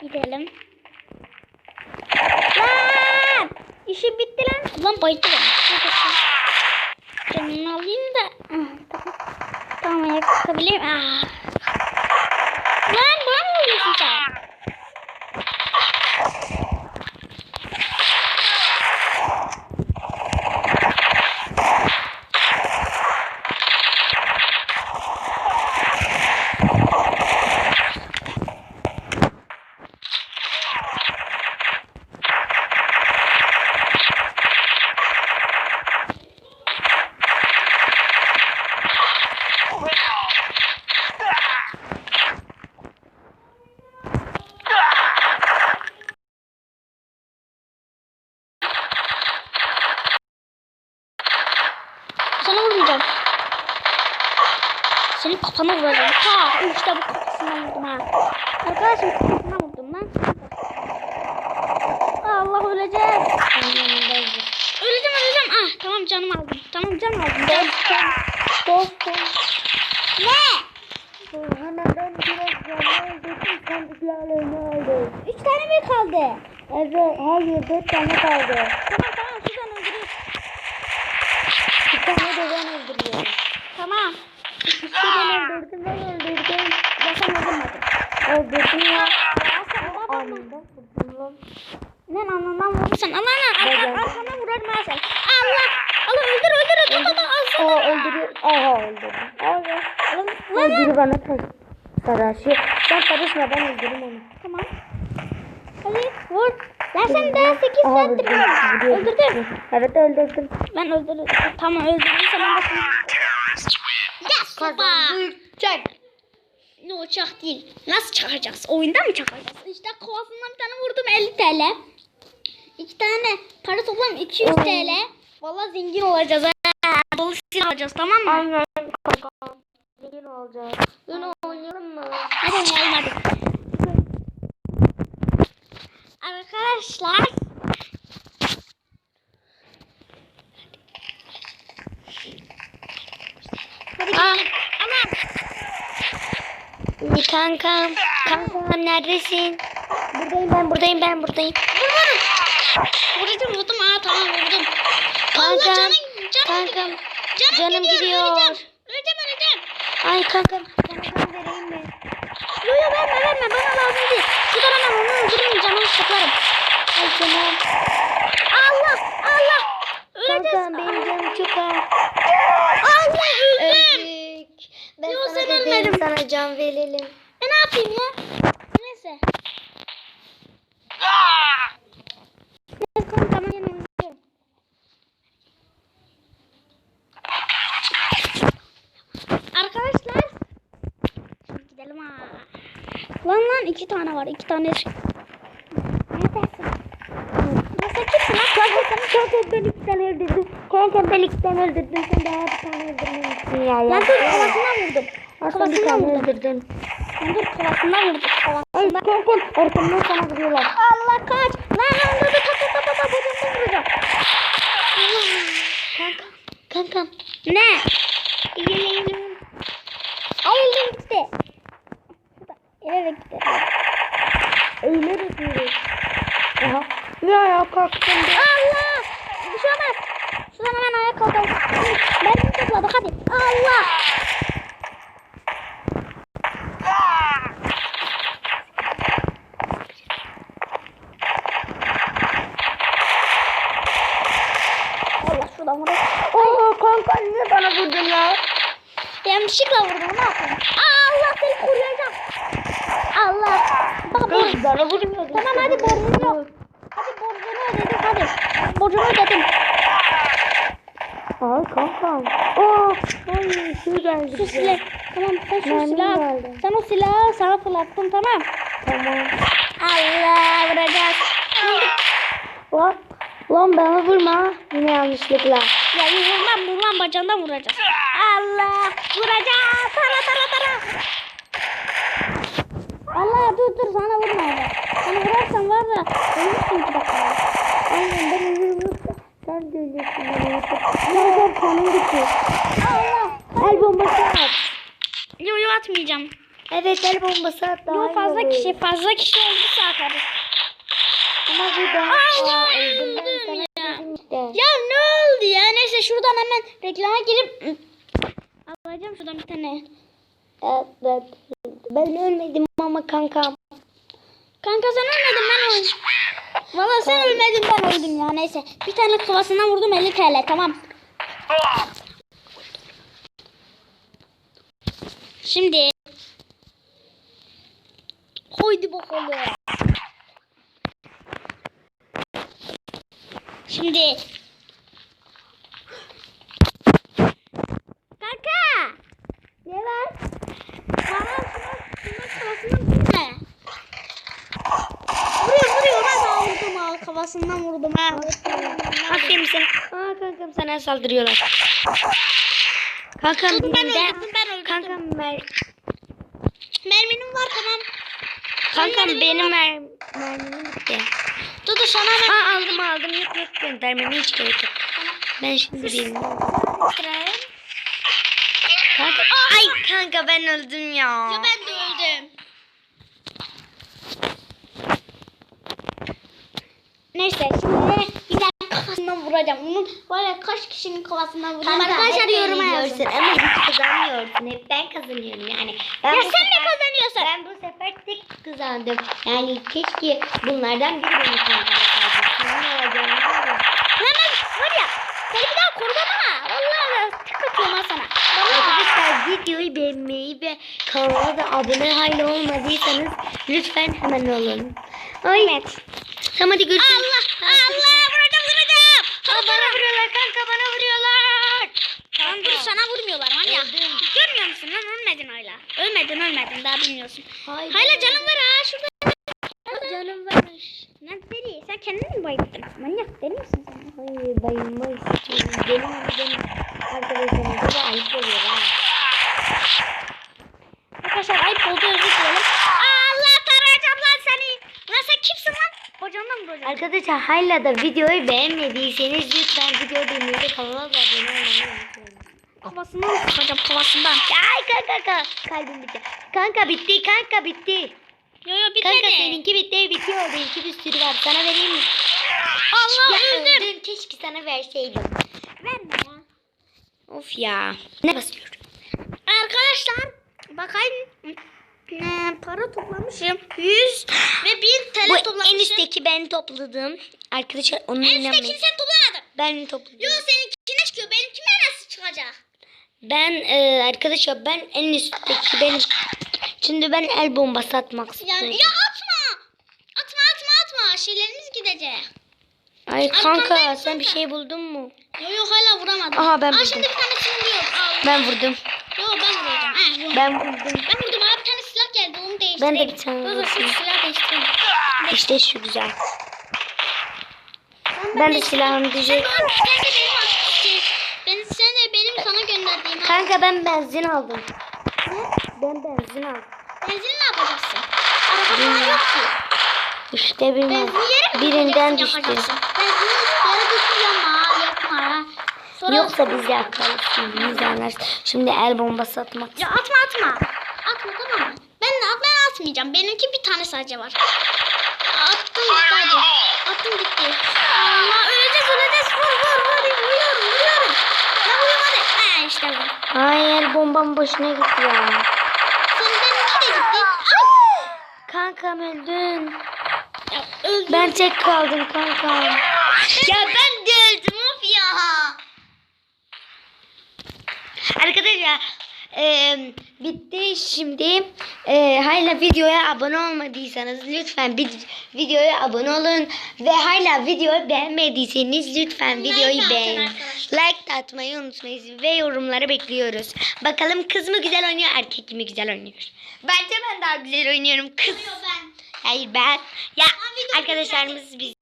Gidelim. Lan! İşi bitti lan. Lan bayıldı lan. Canını alayım da. Tamam. Tamam ayak kalkabileyim. Ah. Lan bana mı vuruyorsun sen? Sana vurmayacağım. Senin kafana vuracağım. Ha işte bu kafasına vurdum ha. Arkadaşım kafasına vurdum lan. Allah öleceğim. Öleceğim öleceğim. Ah tamam canım aldım. Tamam canım aldım. Dostum. Dostum. Ne? Hemen ben biraz canlı öldürdüm. Sandıklarını aldım. Üç tane mi kaldı? Evet, hayır dört tane kaldı. Tamam tamam şuradan öldüreyim. Bir tane de ben öldürüyorum. Tamam. İkisi ben öldürdüm, ben öldürdüm. Ya sen öldürmedin. Öldürdüm ya. Ya sen babamı. Anında vurdum lan. Lan anından vurursan. Aman Bacağım. arkana vurarım ha sen. Allah. Allah öldür öldür öldür. öldür. Aa sana. öldürüyor. Aha öldürdüm. Lan. biri bana tar saraşıyor. Sen karışma ben öldürürüm onu. Tamam. Hadi vur. Lan sen daha 8 Aha, saattir öldürdün. Evet öldürdüm. Ben öldürdüm. Tamam öldürdüysen ben bakayım. Çek. Ne uçak değil. Nasıl çakacağız? Oyunda mı çakacağız? İşte kovasından bir tane vurdum 50 TL. İki tane para toplam 200 TL. Vallahi zengin olacağız. Dolu silah alacağız tamam mı? Aynen kanka. Zengin olacağız. Yine oynayalım mı? Hadi oynayalım hadi. Arkadaşlar. Hadi gidelim. Aman. Kankam. Kankam neredesin? Buradayım ben buradayım ben buradayım. Vur vur. Vuracağım vurdum. Aa tamam vurdum. Kankam, canım. Canım kankam, Canım, canım gidiyor. Öleceğim. Öleceğim öleceğim. Ay kankam. Kankam vereyim mi? Yo yo verme verme. Bana lazım değil. Şuradan hemen onu öldürürüm. Canımı sıklarım. Ay canım. Allah Allah. Öleceğiz. Kankam benim canım çok ağır. Allah öldüm. Öldük. Ben Yo, sana sen dedim ölmedin. sana can verelim. E ne yapayım ya? Neyse. Neyse. Arkadaşlar. Şimdi gidelim ha. Lan lan iki tane var. iki tane. Neredesin? Kankam ben tane öldürdüm. Kankam ben tane öldürdüm. Sen daha bir tane öldürmemişsin ya. Lan dur kafasından vurdum. Aslında bir tane. Lan dur kafasından vurdum. Ay Kafasından. kankam arkamdan sana vuruyorlar. Allah kaç. Lan dur dur kaç kaç kaç kaç bacağımdan vuracağım. Kankam. Kankam. Ne? Ay elim gitti. Eve de gitti. Öyle yapıyoruz. Aha. Ya ya kalktım. Allah. Bir şey olmaz. Şuradan hemen ayağa kalkalım. Mermi topladık hadi. Allah. Allah şuradan vurayım. Oo kanka niye bana vurdun ya? Yanlışlıkla vurdum ne yapayım? Allah seni koruyacağım. Allah. Bak. Kız bana vurmuyordun. Tamam hadi borcunu yok. Hadi borcunu ödedik hadi. Borcunu ödedim. Ay kankam. Oo. Ay şu geldi Şu silah. Tamam sen şu Mermim silahı. geldi. Sen o silahı sana fırlattım tamam. Tamam. Allah vuracağız. Lan. Lan bana vurma. Yine yanlışlıkla. Ya vurmam vurmam bacağından vuracağız. Allah vuracağız. Tara tara tara. Allah dur dur sana vurma öyle. Sana vurarsan var ya ölürsün ki bak. Aynen ben ölürüm sen de bana yapıp. Nereden kanım gitti. Allah. El bombası at. Yo yo atmayacağım. Evet el bombası at daha Yok iyi fazla olur. kişi fazla kişi olduysa atarız. Ama bu da Allah, Aa, öldüm ben öldüm sana ya. dedim işte. Ya ne oldu ya? Neyse şuradan hemen reklama girip alacağım şuradan bir tane. Evet. Ben ölmedim ama kankam. Kanka sen ölmedin ben öldüm. Valla sen ölmedin ben öldüm ya neyse. Bir tane kafasından vurdum 50 TL tamam. Şimdi Haydi bakalım. Şimdi Kanka Ne var? Tamam şuna şuna kafasından vur ne? Vuruyor vuruyor ben daha vurdum ha kafasından vurdum ha. Aferin sana. Sana saldırıyorlar. Kankam Ben benim de. ben. Kankam mer Merminim var tamam. Kankam mermim benim mer mermim bitti. Dur sana ben. Ha aldım aldım yok yok göndermeme hiç gerek yok. Ben şimdi bilmiyorum. Kanka, ay kanka ben öldüm ya. Ya ben de öldüm. Neyse şimdi vuracağım. Bunun var ya kaç kişinin kafasından vuracağım. Arkadaşlar yoruma yazın. Ama hiç kazanmıyorsun. Hep ben kazanıyorum yani. Ben Ya sen de sefer- kazanıyorsun. Ben bu sefer tek kazandım. Yani keşke bunlardan biri beni kazanmasaydı. Kimin olacağını. Hemen var ya seni bir daha korumam ha. Vallahi tık atıyorum ha sana. Arkadaşlar videoyu beğenmeyi ve kanala da abone hala olmadıysanız lütfen hemen olun. Ay. Evet. Tamam hadi görüşürüz. Allah Allah Aa, bana vuruyorlar kanka bana vuruyorlar. Lan dur sana vurmuyorlar manyak. Görmüyor musun lan ölmedin hala. Ölmedin ölmedin daha bilmiyorsun. Hayır. Hala canım var ha şurada. Canım varmış. Lan deli sen kendini mi bayılttın? Manyak deli misin sen? Hayır bayılma istiyorum. Benim benim arkadaşlarımıza da ayıp oluyor ha. Arkadaşlar ayıp oldu özür dilerim. Allah tarayacağım lan seni. Lan sen kimsin lan? Kocandan mı vuracağım? Arkadaşlar hala da videoyu beğenmediyseniz lütfen videoyu beğenmeyi kanala abone olmayı unutmayın. Kafasından sıkacağım kafasından. Ay kanka kanka kalbim bitti. Kanka bitti kanka bitti. Yo yo bitmedi. Kanka seninki bitti bitiyor. Benimki bir sürü var. Sana vereyim mi? Allah Ya öldüm. öldüm. Keşke sana verseydim. Verme. Of ya. Ne basıyorum? Arkadaşlar bakayım. Ne, para toplamışım. 100 ve 1000 TL Bu toplamışım. en üstteki ben topladım. Arkadaşlar onun En üsttekini sen toplamadın. Ben topladım. Yo seninkine çıkıyor. Benimkine nasıl çıkacak? Ben e, arkadaşlar ben en üstteki benim. Şimdi ben el bombası atmak istiyorum. Yani ya atma. Atma atma atma. Şeylerimiz gidecek. Ay kanka Arkandayım sen bir kanka. şey buldun mu? Yo yo hala vuramadım. Aha, ben Aa, buldum. şimdi bir tanesini vuruyorum. Ben vurdum. Yo ben. Ha, vurdum. Ben vurdum. Ben vurdum abi bir tane silah geldi onu değiştireyim. Ben de bir tane vurdum. silahı değiştireyim. İşte şu güzel. Ben de silahımı diyecek. Ben sen de benim sana gönderdiğim. Kanka ben benzin aldım. Ben benzin aldım. Benzin ne yapacaksın? Araba yok ki. İşte mi birinden düştü. Benzin yeri düştü yapma yapma. Sonra Yoksa biz yakarız şimdi biz yanarız. Şimdi el bombası atmak. Ya atma atma. Atma tamam mı? Ben de ben atmayacağım. Benimki bir tane sadece var. Attım gitti hadi. Attım gitti. Allah öleceğiz öleceğiz. Vur vur vur. Vuruyorum vuruyorum. Ya vuruyorum hadi. Ha işte bu. Ay el bombam boşuna gitti ya. Senin benimki de gitti. Ay. Kankam öldün. Ya öldüm. Ben tek kaldım kankam. ya ben de öldüm of ya. Arkadaşlar eee, bitti şimdi. Eee, hala videoya abone olmadıysanız lütfen vid- videoya abone olun. Ve hala videoyu beğenmediyseniz lütfen videoyu beğenin. Like de atmayı unutmayın ve yorumları bekliyoruz. Bakalım kız mı güzel oynuyor erkek mi güzel oynuyor. Bence ben daha güzel oynuyorum kız. Ben. Hayır ben. Ya arkadaşlarımız bizi